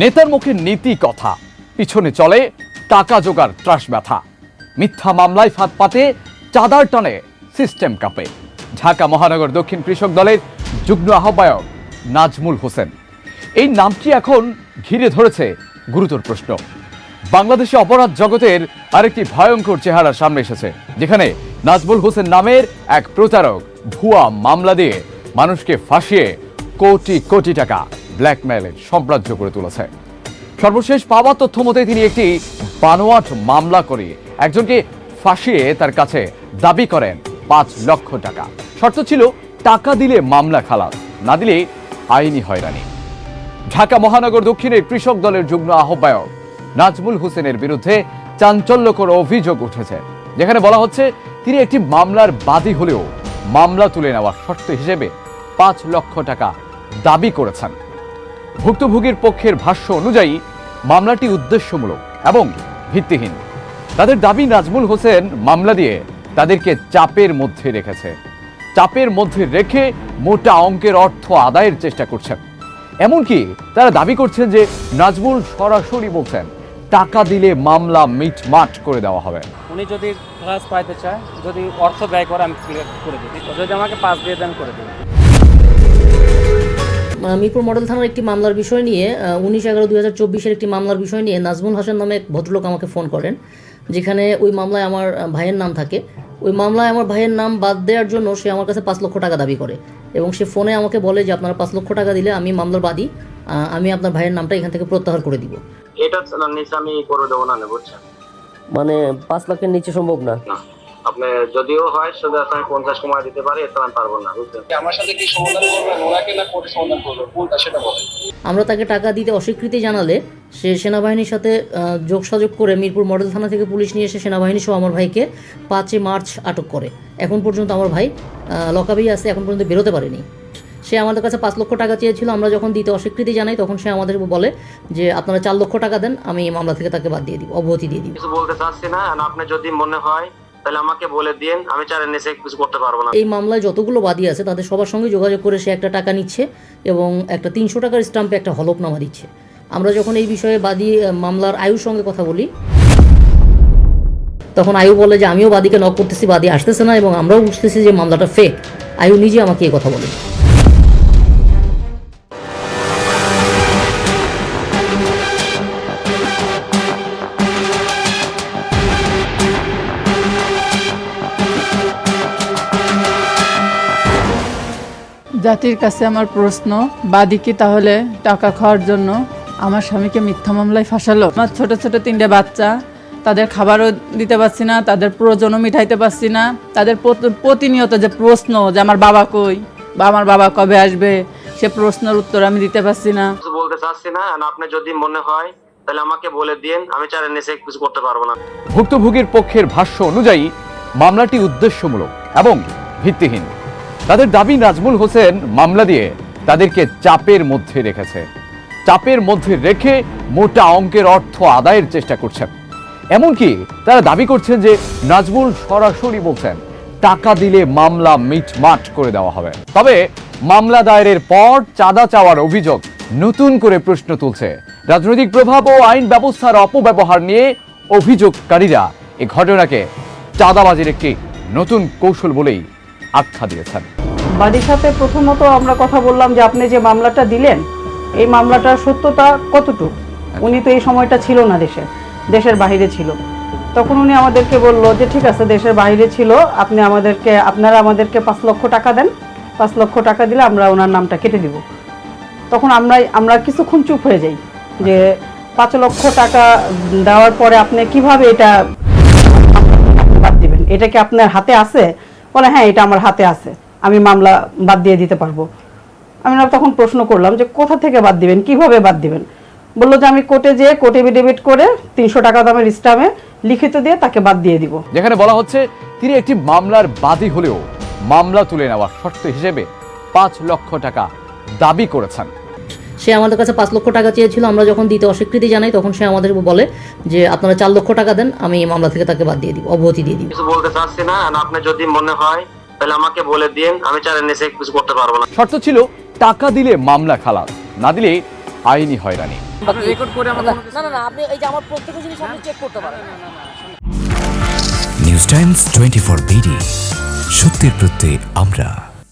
নেতার মুখে নীতি কথা, পিছনে চলে টাকা জোগাড়, ত্রাস ব্যথা। মিথ্যা মামলায় ফাঁদ পাতে চাঁদার টানে সিস্টেম কাপে। ঢাকা মহানগর দক্ষিণ কৃষক দলের যুগ্ম আহ্বায়ক নাজমুল হোসেন। এই নামটি এখন ঘিরে ধরেছে গুরুতর প্রশ্ন। বাংলাদেশে অপরাধ জগতের আরেকটি ভয়ঙ্কর চেহারা সামনে এসেছে, যেখানে নাজমুল হোসেন নামের এক প্রতারক ভুয়া মামলা দিয়ে মানুষকে ফাঁসিয়ে কোটি কোটি টাকা। ব্ল্যাকমেইলের সাম্রাজ্য করে তুলেছে। সর্বশেষ পাওয়া তথ্য মতে তিনি একটি বানোয়াট মামলা করে একজনকে ফাঁসিয়ে তার কাছে দাবি করেন পাঁচ লক্ষ টাকা। শর্ত ছিল টাকা দিলে মামলা খালাস, না দিলে আইনি হয়রানি। ঢাকা মহানগর দক্ষিণের কৃষক দলের যুগ্ম আহ্বায়ক নাজমুল হোসেনের বিরুদ্ধে চাঞ্চল্যকর অভিযোগ উঠেছে, যেখানে বলা হচ্ছে তিনি একটি মামলার বাদী হলেও মামলা তুলে নেওয়ার শর্ত হিসেবে পাঁচ লক্ষ টাকা দাবি করেছেন। ভুক্তভোগীর পক্ষের ভাষ্য অনুযায়ী, মামলাটি উদ্দেশ্যমূলক এবং ভিত্তিহীন। তাদের দাবি, নাজমুল হোসেন মামলা দিয়ে তাদেরকে চাপের মধ্যে রেখেছে। চাপের মধ্যে রেখে মোটা অঙ্কের অর্থ আদায়ের চেষ্টা করছেন। এমনকি তারা দাবি করছেন যে, নাজমুল সরাসরি বলছেন, টাকা দিলে মামলা মিটমাট করে দেওয়া হবে। উনি যদি ক্লাস পাইতে চায়, যদি অর্থ ব্যয় করে, আমি করে দিই। যদি আমাকে পাস দিয়ে দেন, করে দিই। মিরপুর মডেল থানার একটি মামলার বিষয় নিয়ে উনিশ এগারো দুই হাজার চব্বিশের একটি মামলার বিষয় নিয়ে নাজমুল হাসান নামে এক ভদ্রলোক আমাকে ফোন করেন যেখানে ওই মামলায় আমার ভাইয়ের নাম থাকে। ওই মামলায় আমার ভাইয়ের নাম বাদ দেওয়ার জন্য সে আমার কাছে পাঁচ লক্ষ টাকা দাবি করে এবং সে ফোনে আমাকে বলে যে আপনারা পাঁচ লক্ষ টাকা দিলে আমি মামলার বাদী আমি আপনার ভাইয়ের নামটা এখান থেকে প্রত্যাহার করে দিব। এটা নিচে আমি করে দেবো না বুঝছেন? মানে পাঁচ লাখের নিচে সম্ভব না। না আপনি যদিও হয় শুধু আমি পঞ্চাশ কমায় দিতে পারি এটা আমি পারব না বুঝছেন? আমার সাথে কি সমাধান করবেন ওনাকে না কোর্টে সমাধান করবেন কোনটা সেটা বলেন। আমরা তাকে টাকা দিতে অস্বীকৃতি জানালে সে সেনাবাহিনীর সাথে যোগসাযোগ করে মিরপুর মডেল থানা থেকে পুলিশ নিয়ে এসে সেনাবাহিনী সহ আমার ভাইকে পাঁচই মার্চ আটক করে। এখন পর্যন্ত আমার ভাই লকাবেই আছে এখন পর্যন্ত বেরোতে পারেনি। সে আমাদের কাছে পাঁচ লক্ষ টাকা চেয়েছিল আমরা যখন দিতে অস্বীকৃতি জানাই তখন সে আমাদের বলে যে আপনারা চার লক্ষ টাকা দেন আমি এই মামলা থেকে তাকে বাদ দিয়ে দিব অব্যাহতি দিয়ে দিব। কিছু বলতে চাচ্ছি না আপনি যদি মনে হয় তাহলে আমাকে বলে দিন, আমি চার নিচে কিছু করতে পারব না। এই মামলায় যতগুলো বাদী আছে, তাদের সবার সঙ্গে যোগাযোগ করে সে একটা টাকা নিচ্ছে এবং একটা তিনশো টাকার স্টাম্পে একটা হলফনামা দিচ্ছে। আমরা যখন এই বিষয়ে বাদী মামলার আয়ুর সঙ্গে কথা বলি, তখন আয়ু বলে যে, আমিও বাদীকে নক করতেছি, বাদী আসতেছে না এবং আমরাও বুঝতেছি যে মামলাটা ফেক আয়ু নিজে আমাকে এই কথা বলে। জাতির কাছে আমার প্রশ্ন বাদী কি তাহলে টাকা খাওয়ার জন্য আমার স্বামীকে মিথ্যা মামলায় ফাঁসালো? আমার ছোট ছোট তিনটে বাচ্চা তাদের খাবারও দিতে পারছি না তাদের প্রয়োজনও মিটাইতে পারছি না। তাদের প্রতিনিয়ত যে প্রশ্ন যে আমার বাবা কই বা আমার বাবা কবে আসবে সে প্রশ্নের উত্তর আমি দিতে পারছি না। বলতে চাচ্ছি না আপনি যদি মনে হয় তাহলে আমাকে বলে দিন আমি চারের নিচে কিছু করতে পারব না। ভুক্তভোগীর পক্ষের ভাষ্য অনুযায়ী মামলাটি উদ্দেশ্যমূলক এবং ভিত্তিহীন। তাদের দাবি নাজমুল হোসেন মামলা দিয়ে তাদেরকে চাপের মধ্যে রেখেছে। চাপের মধ্যে রেখে মোটা অঙ্কের অর্থ আদায়ের চেষ্টা করছেন। এমনকি তারা দাবি করছেন যে নাজমুল সরাসরি বলছেন, টাকা দিলে মামলা মিটমাট করে দেওয়া হবে। তবে মামলা দায়েরের পর চাঁদা চাওয়ার অভিযোগ নতুন করে প্রশ্ন তুলছে। রাজনৈতিক প্রভাব ও আইন ব্যবস্থার অপব্যবহার নিয়ে অভিযোগকারীরা এ ঘটনাকে চাঁদাবাজির একটি নতুন কৌশল বলেই আখ্যা দিয়েছেন। বাদীর সাথে প্রথমত আমরা কথা বললাম যে আপনি যে মামলাটা দিলেন এই মামলাটার সত্যতা কতটুকু? উনি তো এই সময়টা ছিল না দেশে দেশের বাইরে ছিল। তখন উনি আমাদেরকে বলল যে ঠিক আছে দেশের বাইরে ছিল আপনি আমাদেরকে আপনারা আমাদেরকে পাঁচ লক্ষ টাকা দেন। পাঁচ লক্ষ টাকা দিলে আমরা ওনার নামটা কেটে দিব। তখন আমরা আমরা কিছুক্ষণ চুপ হয়ে যাই যে পাঁচ লক্ষ টাকা দেওয়ার পরে আপনি কীভাবে এটা বাদ দিবেন? এটা কি আপনার হাতে আছে? বলে হ্যাঁ এটা আমার হাতে আছে। আমি মামলা বাদ দিয়ে দিতে পারব। আমি তখন প্রশ্ন করলাম যে কোথা থেকে বাদ দিবেন? কীভাবে বাদ দিবেন? বলল যে আমি কোর্টে যেয়ে কোর্টে ডেবিট করে তিনশো টাকা দামের স্টামে লিখিত দিয়ে তাকে বাদ দিয়ে দিব। যেখানে বলা হচ্ছে তিনি একটি মামলার বাদী হলেও মামলা তুলে নেওয়ার শর্ত হিসেবে পাঁচ লক্ষ টাকা দাবি করেছেন। সে আমাদের কাছে পাঁচ লক্ষ টাকা চেয়েছিল আমরা যখন দিতে অস্বীকৃতি জানাই তখন সে আমাদের বলে যে আপনারা চার লক্ষ টাকা দেন আমি এই মামলা থেকে তাকে বাদ দিয়ে দিব অব্যাহতি দিয়ে দিব। কিছু বলতে চাচ্ছি না আপনি যদি মনে হয় তাহলে আমাকে বলে দিন আমি চারের নিচে কিছু করতে পারব না। শর্ত ছিল টাকা দিলে মামলা খালাস না দিলে আইনি হয়রানি। রেকর্ড করে আমার না না না আপনি এই যে আমার প্রত্যেক জিনিস আপনি চেক করতে পারেন। News times twenty four BD সত্যের প্রত্যেক আমরা।